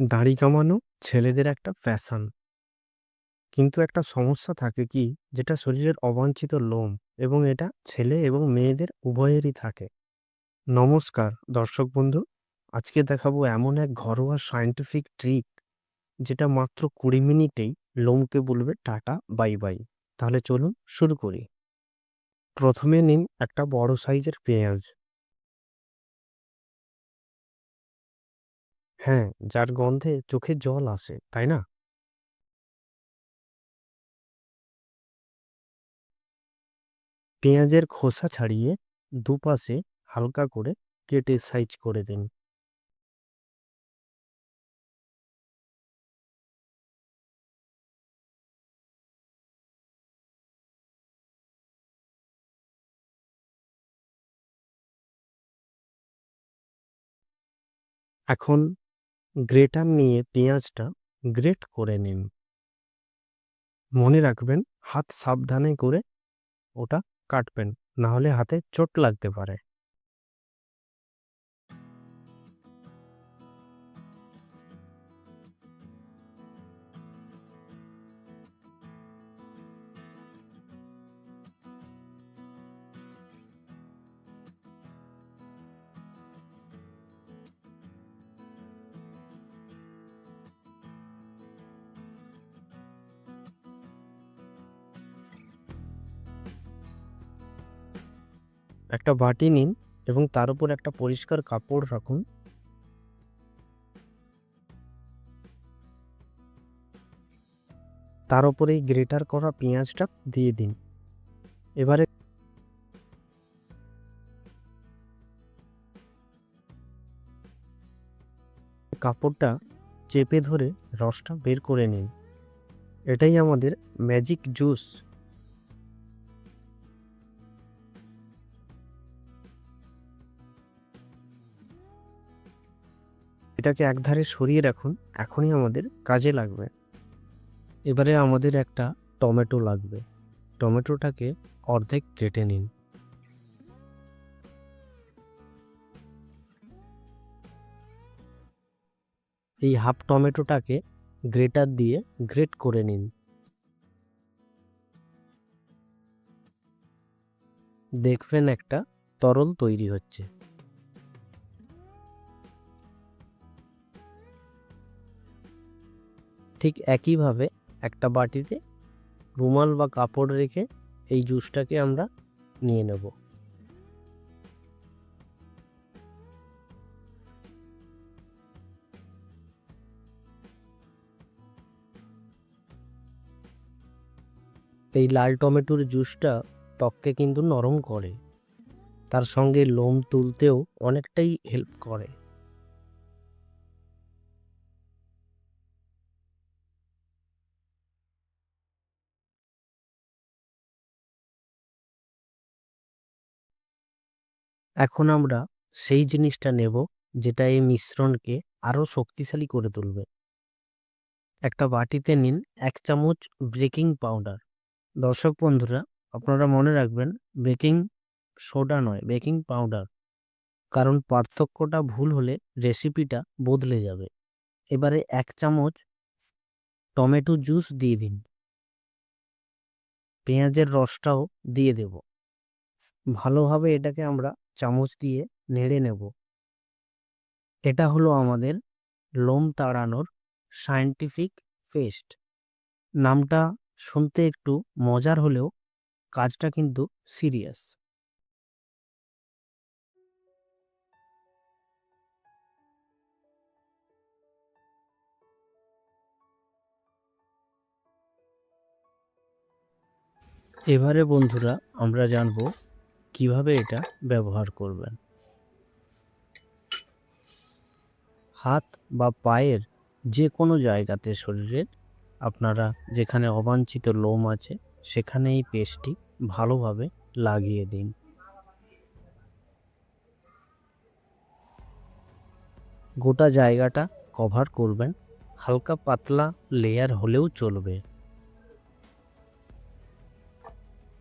দাড়ি কামানো ছেলেদের একটা ফ্যাশন। কিন্তু একটা সমস্যা থাকে কি, যেটা শরীরের অবাঞ্ছিত লোম এবং এটা ছেলে এবং মেয়েদের উভয়েরই থাকে। নমস্কার, দর্শক বন্ধু। আজকে দেখাবো এমন এক ঘরোয়া সায়েন্টিফিক ট্রিক যেটা মাত্র ২০ মিনিটেই লোমকে বলবে টাটা, বাই বাই। তাহলে চলুন শুরু করি। প্রথমে নিন একটা বড় সাইজের পেঁয়াজ। হ্যাঁ, যার গন্ধে চোখে জল আসে, তাই না? পেঁয়াজের খোসা ছাড়িয়ে দুপাশে হালকা করে কেটে সাইজ করে দিন। এখন গ্রেটার নিয়ে পেঁয়াজটা গ্রেট করে নিন। মনে রাখবেন হাত সাবধানে করে ওটা কাটবেন, নাহলে হাতে চোট লাগতে পারে। একটা বাটি নিন এবং তার উপর একটা পরিষ্কার কাপড় রাখুন। তার উপরে এই গ্রেটার করা পেঁয়াজটা দিয়ে দিন। এবারে কাপড়টা চেপে ধরে রসটা বের করে নিন। এটাই আমাদের ম্যাজিক জুস। এটাকে একধারে সরিয়ে রাখুন, এখনই আমাদের কাজে লাগবে। এবারে আমাদের একটা টমেটো লাগবে। টমেটোটাকে অর্ধেক কেটে নিন। এই হাফ টমেটোটাকে গ্রেটার দিয়ে গ্রেট করে নিন। দেখবেন একটা তরল তৈরি হচ্ছে। ঠিক একইভাবে একটা বাটিতে রুমাল বা কাপড় রেখে এই জুসটাকে আমরা নিয়ে নেব। এই লাল টমেটোর জুসটা ত্বককে কিন্তু নরম করে। তার সঙ্গে লোম তুলতেও অনেকটাই হেল্প করে। এখন আমরা সেই জিনিসটা নেব যেটা এই মিশ্রণকে আরও শক্তিশালী করে তুলবে। একটা বাটিতে নিন এক চামচ বেকিং পাউডার। দর্শক বন্ধুরা, আপনারা মনে রাখবেন বেকিং সোডা নয়, বেকিং পাউডার। কারণ পার্থক্যটা ভুল হলে রেসিপিটা বদলে যাবে। এবারে এক চামচ টমেটো জুস দিয়ে দিন। পেঁয়াজের রসটাও দিয়ে দেব। ভালোভাবে এটাকে আমরা চামচ দিয়ে নেড়ে নেব। এটা হলো আমাদের লোম তাড়ানোর সায়েন্টিফিক পেস্ট। নামটা শুনতে একটু মজার হলেও কাজটা কিন্তু সিরিয়াস। এবারে বন্ধুরা আমরা জানব কীভাবে এটা ব্যবহার করবেন। হাত বা পায়ের যে কোনো জায়গাতে শরীরের, আপনারা যেখানে অবাঞ্ছিত লোম আছে সেখানে এই পেস্টটি ভালোভাবে লাগিয়ে দিন। গোটা জায়গাটা কভার করবেন। হালকা পাতলা লেয়ার হলেও চলবে।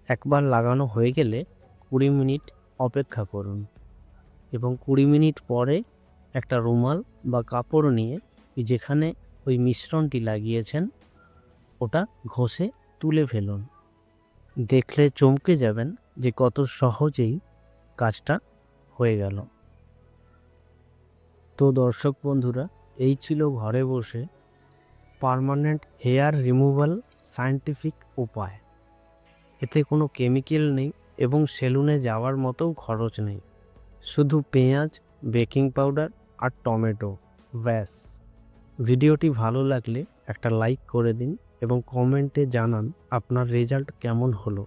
একবার লাগানো হয়ে গেলে ২০ মিনিট অপেক্ষা করুন এবং ২০ মিনিট পরে একটা রুমাল বা কাপড় নিয়ে যেখানে ওই মিশ্রণটি লাগিয়েছেন, ওটা ঘষে তুলে ফেলুন। দেখলে চমকে যাবেন যে কত সহজেই কাজটা হয়ে গেল। তো দর্শক বন্ধুরা, এই ছিল ঘরে বসে পার্মানেন্ট হেয়ার রিমুভাল সায়েন্টিফিক উপায়। এতে কোনো কেমিক্যাল নেই এবং সেলুনে যাওয়ার মতো খরচ নেই। শুধু পেঁয়াজ, বেকিং পাউডার আর টমেটো, ব্যাস। ভিডিওটি ভালো লাগলে একটা লাইক করে দিন এবং কমেন্টে জানান আপনার রেজাল্ট কেমন হলো।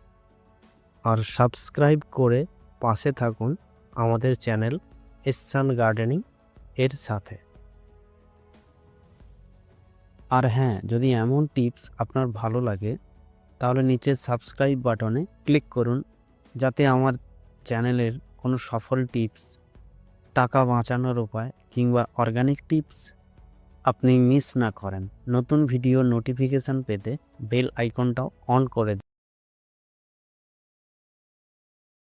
আর সাবস্ক্রাইব করে পাশে থাকুন আমাদের চ্যানেল এসান গার্ডেনিং এর সাথে। আর হ্যাঁ যদি এমন টিপস আপনার ভালো লাগে, তাহলে নিচের সাবস্ক্রাইব বাটনে ক্লিক করুন যাতে আমার চ্যানেলের কোনো সফল টিপস, টাকা বাঁচানোর উপায় কিংবা অর্গানিক টিপস আপনি মিস না করেন, নতুন ভিডিও নোটিফিকেশান পেতে বেল আইকনটাও অন করে দিন।